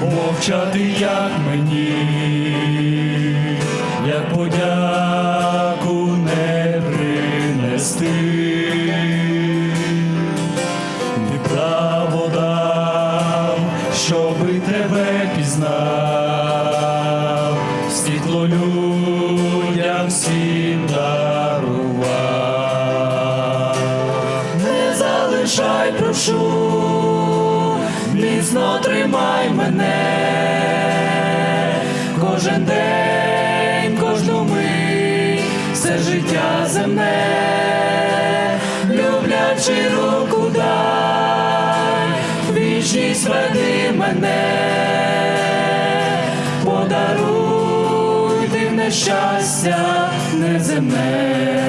помовчати, як мені, як подяку не принести, ти право дав, тебе пізнав, світло людям всім. Не залишай, прошу, міцно тримай мене, кожен день, кожну мить, все життя земне, люблячи руку дай, вічність веди мене, подаруй дивне щастя неземне.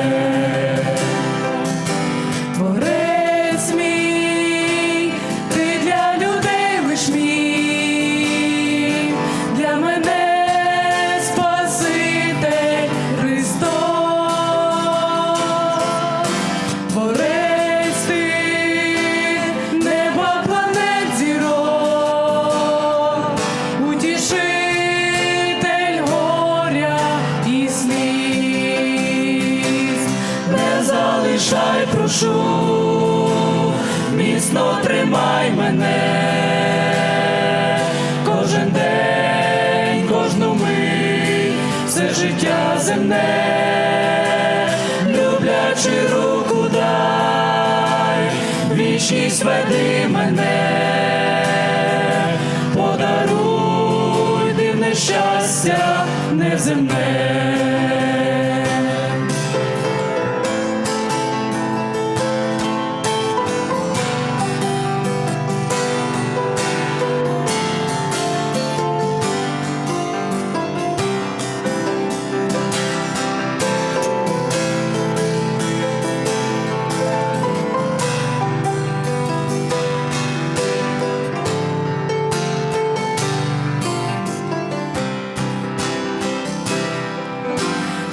Залишай, прошу, міцно тримай мене, кожен день, кожну мить, все життя земне, люблячи руку дай, вічність веди мене, подаруй дивне щастя неземне.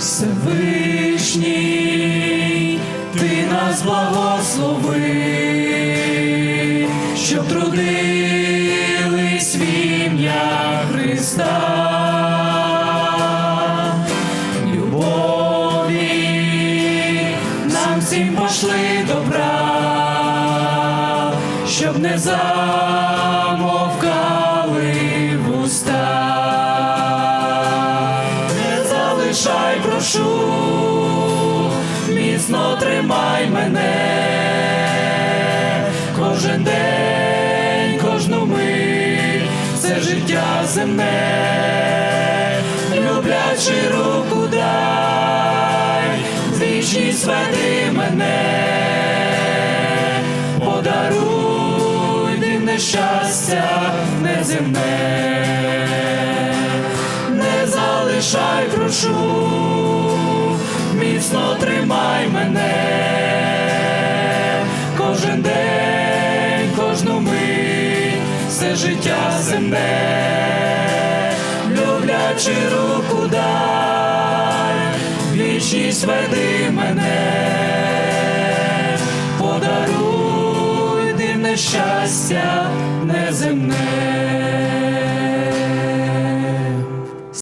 Всевишній, ти нас благослови, щоб трудились в ім'я Христа. Любові нам всім пошли добра, щоб не замовкали прошу, міцно тримай мене, кожен день, кожну мить, все життя земне, люблячи руку дай, вічність веди мене, подаруй дивне щастя неземне. Не залишай, прошу, міцно тримай мене, кожен день, кожну мить, все життя земне, люблячи руку дай, вічність веди мене, подаруй дивне щастя неземне.